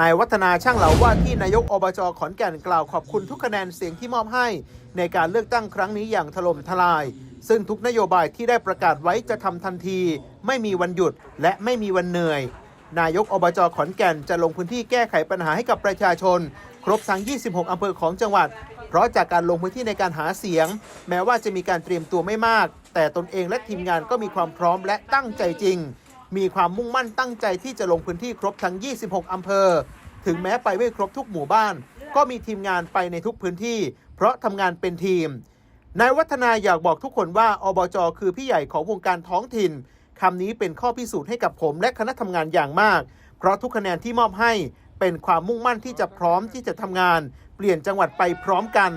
นายวัฒนาช่างเหลาว่าที่นายกอบจขอนแก่นกล่าวขอบคุณทุกคะแนนเสียงที่มอบให้ ในการเลือกตั้งครั้งนี้อย่างถล่มทลาย ซึ่งทุกนโยบายที่ได้ประกาศไว้จะทำทันที ไม่มีวันหยุดและไม่มีวันเหนื่อย นายกอบจขอนแก่นจะลงพื้นที่แก้ไขปัญหาให้กับประชาชน ครบทั้ง 26 อำเภอของจังหวัด เพราะจากการลงพื้นที่ในการหาเสียง แม้ว่าจะมีการเตรียมตัวไม่มาก แต่ตนเองและทีมงานก็มีความพร้อมและตั้งใจจริง มีความมุ่งมั่นตั้งใจที่จะลงพื้นที่ครบทั้ง 26 อำเภอ ถึงแม้ไปไม่ครบทุกหมู่บ้าน ก็มีทีมงานไปในทุกพื้นที่ เพราะทำงานเป็นทีม นายวัฒนาอยากบอกทุกคนว่าอบจคือพี่ใหญ่ของวงการท้องถิ่นคำนี้เป็นข้อพิสูจน์ให้กับผมและคณะทำงานอย่างมาก เพราะทุกคะแนนที่มอบให้เป็นความมุ่งมั่นที่จะพร้อมที่จะทำงาน เปลี่ยนจังหวัดไปพร้อมกัน